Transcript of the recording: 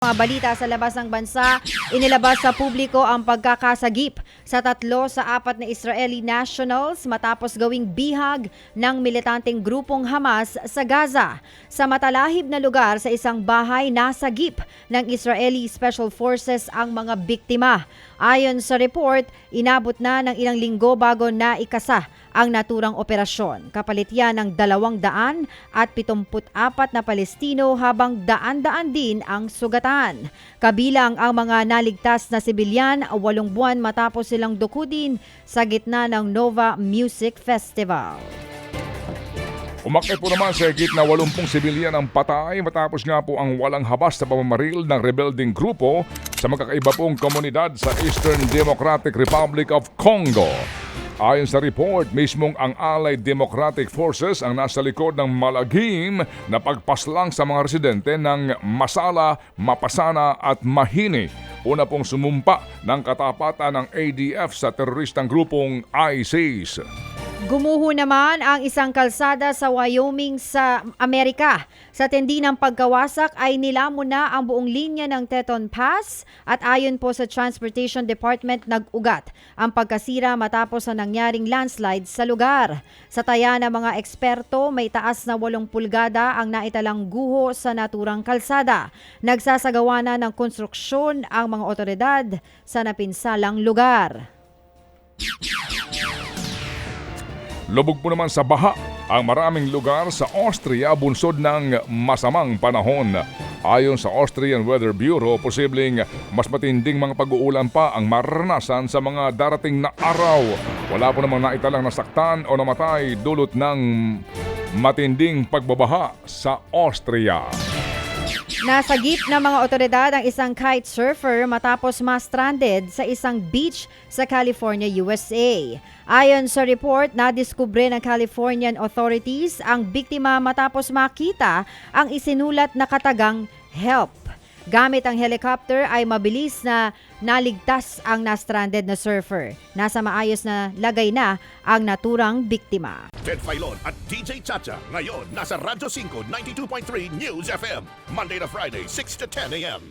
Mga balita sa labas ng bansa, inilabas sa publiko ang pagkakasagip sa tatlo sa apat na Israeli nationals matapos gawing bihag ng militanteng grupong Hamas sa Gaza. Sa matalahib na lugar sa isang bahay, nasagip ng Israeli Special Forces ang mga biktima. Ayon sa report, inabot na ng ilang linggo bago na ikasa ang naturang operasyon. Kapalit yan ng 200 at 74 na Palestino habang daan-daan din ang sugatan. Kabilang ang mga naligtas na sibilyan, walong buwan matapos silang dukudin sa gitna ng Nova Music Festival. Umakyat po naman sa higit na 80 sibilyan ang patay matapos nga po ang walang habas na pamamaril ng rebelding grupo sa magkakaiba pong komunidad sa Eastern Democratic Republic of Congo. Ayon sa report, mismong ang Allied Democratic Forces ang nasa likod ng malagim na pagpaslang sa mga residente ng Masala, Mapasana at Mahini. Una pong sumumpa ng katapatan ng ADF sa teroristang grupong ISIS. Gumuho naman ang isang kalsada sa Wyoming sa Amerika. Sa tindi ng pagkawasak ay nilamon na ang buong linya ng Teton Pass at ayon po sa Transportation Department nag-ugat ang pagkasira matapos sa nangyaring landslide sa lugar. Sa taya ng mga eksperto, may taas na 8 pulgada ang naitalang guho sa naturang kalsada. Nagsasagawa na ng konstruksyon ang mga otoridad sa napinsalang lugar. Lubog po naman sa baha ang maraming lugar sa Austria bunsod ng masamang panahon. Ayon sa Austrian Weather Bureau, posibleng mas matinding mga pag-uulan pa ang maranasan sa mga darating na araw. Wala po namang naitalang nasaktan o namatay dulot ng matinding pagbabaha sa Austria. Nasagip ng mga otoridad ang isang kite surfer matapos ma-stranded sa isang beach sa California, USA. Ayon sa report, nadiskubre ng Californian authorities ang biktima matapos makita ang isinulat na katagang help. Gamit ang helicopter ay mabilis na naligtas ang na-stranded na surfer. Nasa maayos na lagay na ang naturang biktima. Ted Filon at DJ Chacha. Ngayon, nasa Radyo 5, 92.3 News FM. Monday to Friday, 6 to 10 a.m.